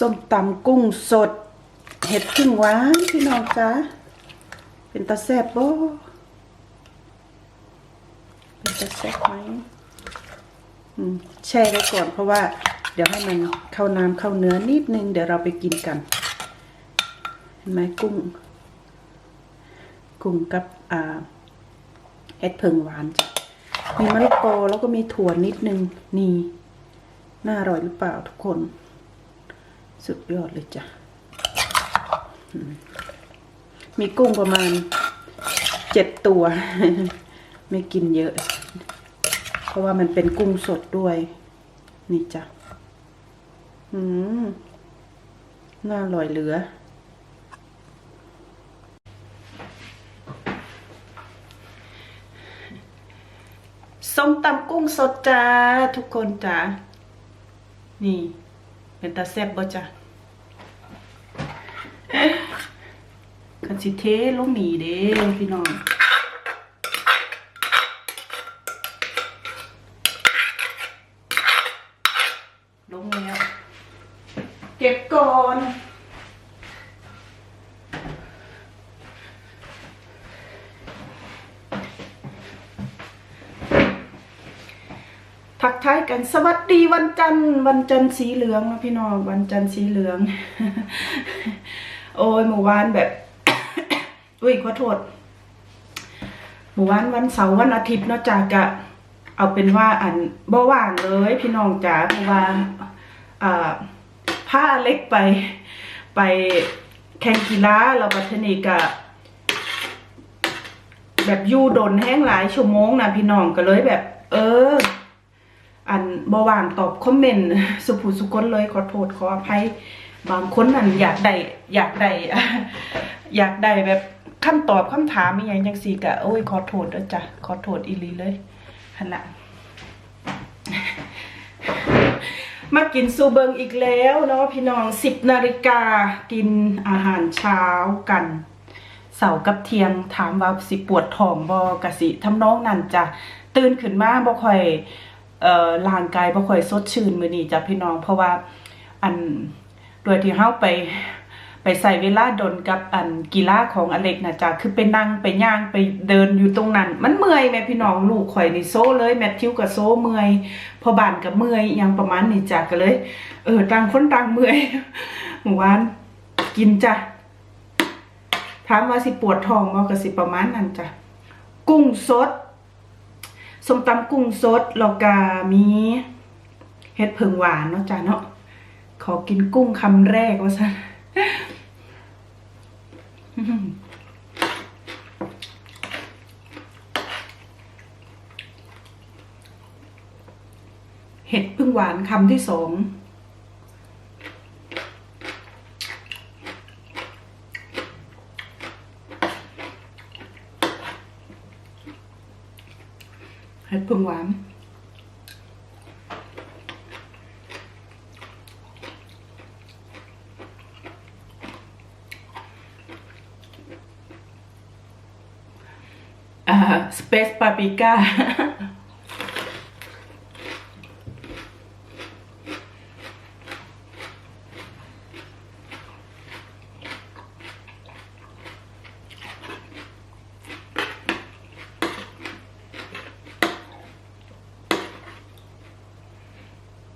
ส้มตำกุ้งสด เห็ดพึ่งหวานพี่น้องจ้าเป็นตาแซ่บบ่เป็นตาแซ่บไหมแช่ไว้ก่อนเพราะว่า เดี๋ยวให้มันเข้าน้ำเข้าเนื้อนิดนึง เดี๋ยวเราไปกินกัน เห็นไหมกุ้ง กุ้งกับอ่าเห็ดเพิงหวานจ้ะมีมะละกอแล้วก็มีถั่วนิดนึงนี่น่าอร่อยหรือเปล่าทุกคน สุดยอดเลยจ้ะมมีกุ้งประมาณเจ็ดตัว ไม่กินเยอะ เพราะว่ามันเป็นกุ้งสดด้วย นี่จ้ะ อืม น่าอร่อยเหลือ ส้มตำกุ้งสดจ้า ทุกคนจ้านี่ เป็นตาแซ่บบ่จ้ะกันสิเทลงหมีเด้พี่น้อง ลงแล้ว เก็บก่อน ทักทายกันสวัสดีวันจันทร์วันจันทร์สีเหลืองนะพี่น้องวันจันทร์สีเหลือง โอ้ยเมื่อวานแบบ อุ้ยขอโทษเมื่อวานวันเสาร์วันอาทิตย์เนาะจากะเอาเป็นว่าอันบ่ว่างเลย พี่น้องจ๋าเพราะว่าอ่าผ้าเล็กไป ไปแข่งกีฬาแล้วบัดเทนีกะแบบยู่ดนแห้งหลายชั่วโมงนะพี่น้องก็เลยแบบ เออ อันบาวางตอบคอมเมนต์สุภูสุคนเลยขอโทษขออภัยบางคนนั่นอยากได้อยากได้อยากได้แบบคำตอบคำถามอหย่างจังสี่กะโอ้ยขอโทษด้วยจ้ะขอโทษอีลีเลยหันละมากินซูเบิงอีกแล้วเนาะพี่น้องสิบนาฬิกากินอาหารเช้ากันเสากับเทียงถามว่าสิปวดท้องบอกะสิทำน้องนั่นจ้ะตื่นขึ้นมาบ่ค่อย เอ่อร่างกายบ่ค่อยสดชื่นมื้อนี้จ้ะพี่น้อง เพราะว่าอันโดยที่เฮาไปไปใส่เวลาดนกับอันกีฬาของอเล็กนะจ๊ะคือไปนั่งไปย่างไปเดินอยู่ตรงนั้น มันเมื่อยแม่พี่น้องลูกข่อยนี่โซ่เลยแมทธิวกับโซ่เมื่อยพอบ้านกับเมื่อยอยังประมาณนี้จ้ะก็เลย เออต่างคนต่างเมื่อยเมื่อวานกินจ้ะถามว่าสิปวดท้องบ่ก็สิประมาณนั้นจ้ะกุ้งสด ส้มตำกุ้งสดแล้วก็มีเห็ดเผิงหวานเนาะจ้าเนาะขอกินกุ้งคำแรกว่าซะเห็ดพึ่งหวานคำที่สอง เห็ดพึ่งหวาน อ่าสเปซปาปิก้า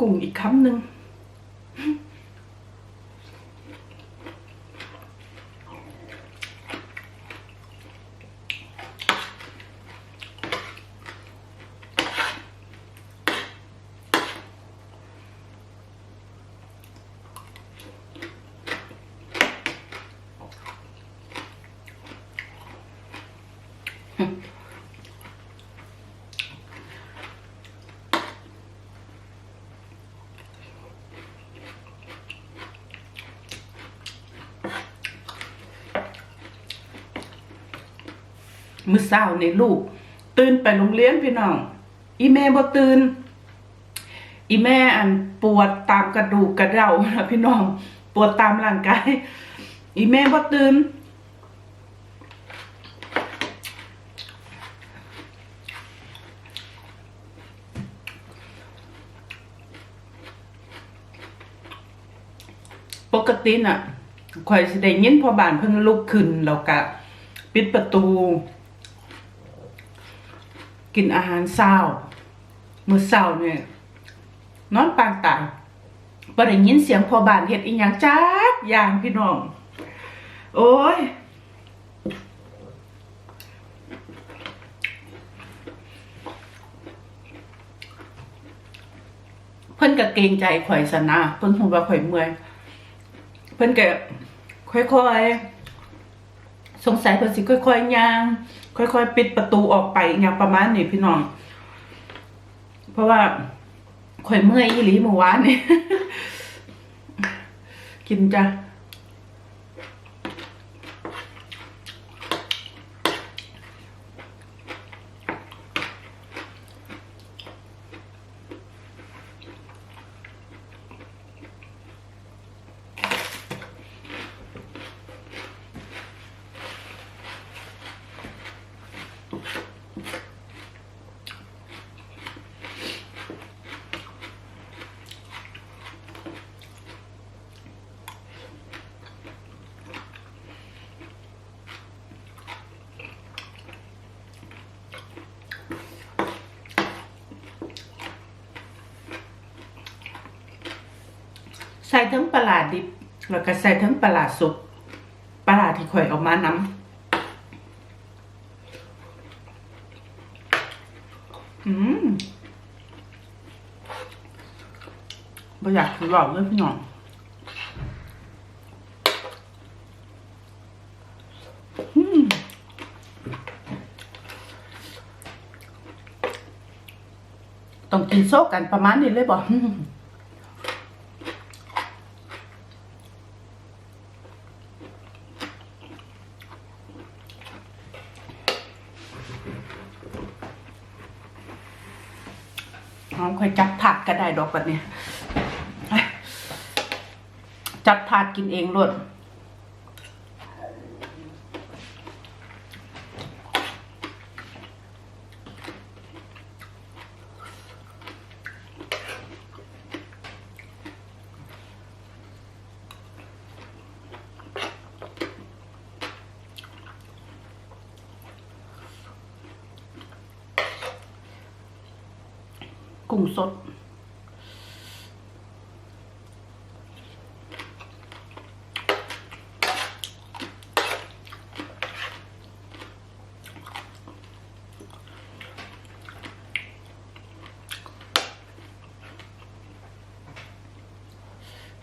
กุ้งอีกคำหนึ่ง มื้อเช้าในลูก ตื่นไปโรงเรียนพี่น้อง อีแม่บ่ตื่นอีแม่อันปวดตามกระดูกกระเดาพี่น้อง ปวดตามร่างกาย อีแม่บ่ตื่นปกติน่ะข่อยสิได้ยินพอบานเพิ่นลุกขึ้นแล้วก็ปิดประตู กินอาหารเช้ามื้อเช้าเนี่ยนอนปางตายบ่ได้ยินเสียงพอบานเฮ็ดอีหยังจักอย่างพี่น้อง โอ้ยเพิ่นก็เกรงใจข่อยสนะเพิ่นฮู้ว่าข่อยเมื่อย เพิ่นก็ค่อยๆ สงสัยเพิ่นสิค่อยๆย่าง ค่อยๆ ปิดประตูออกไปอย่างประมาณนี้พี่น้อง เพราะว่าข่อยเมื่อยอีหลีเมื่อวานนี่กินจ้ะ ใส่ทั้งปลาดิบแล้วก็ใส่ทั้งปลาสุกปลาที่ข่อยออกมาน้ำอืมบ่อยากถือบอกเลยพี่น้องอืมต้องกินโซกันประมาณนี้เลยบ่น้องค่อยจับถาด ก็ได้ดอกแบบนี้จับถาดกินเองรวดกุ้งสด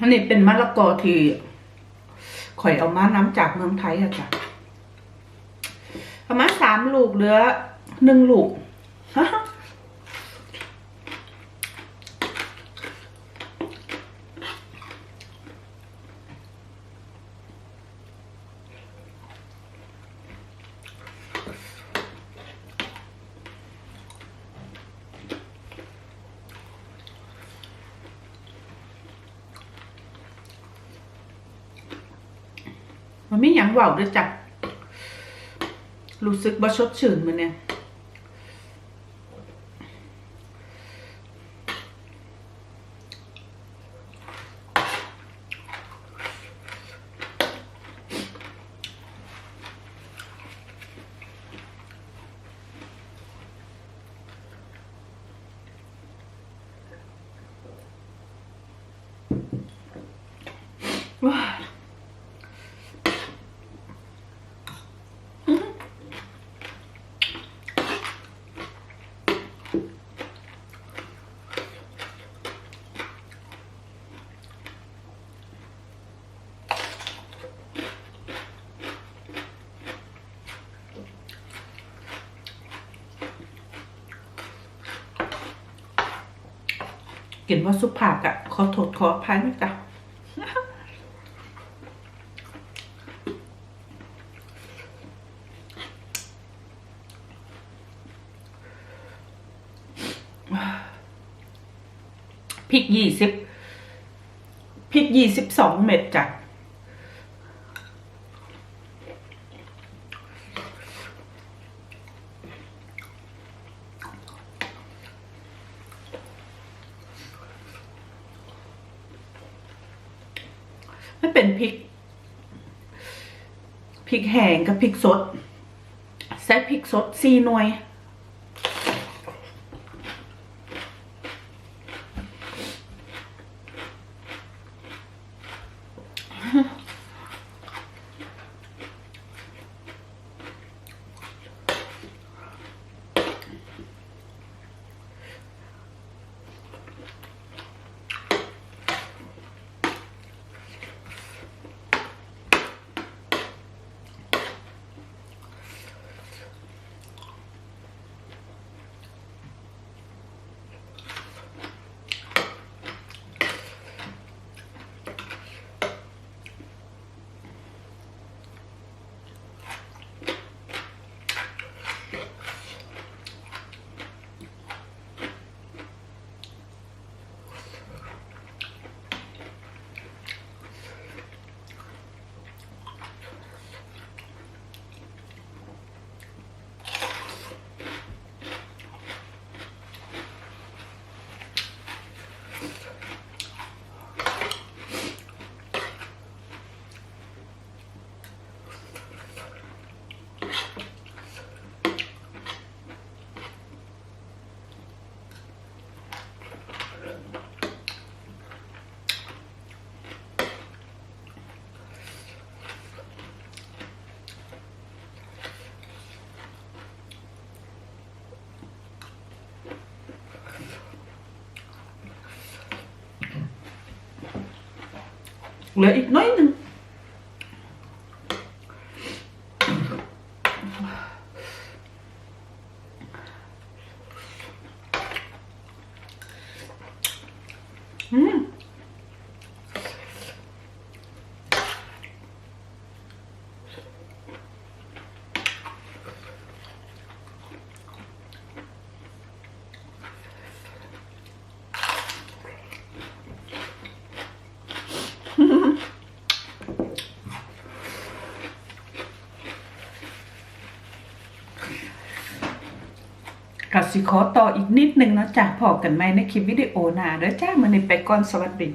อันนี้เป็นมะละกอที่ข่อยเอามาน้ำจากเมืองไทยอะจ้ะประมาณสามลูกเหลือหนึ่งลูก มันไม่หยังเว่าด้วยจ้ะรู้สึกบ่ชดชื่นมันเนี่ยว้า กินว่าสุภาพอะขอโทษขออภัยนะจ๊ะพริกยี่สิบพริกยี่สิบสองเม็ดจ้ะ เป็นพริกพริกแห้งกับพริกสด ใส่พริกสดสี่หน่วยเหลืออี สิขอต่ออีกนิดนึงนะจ๊ะพอกันไหมในคลิปวิดีโอหน้าเด้อจ้ามันนี่ไปก่อนสวัสดี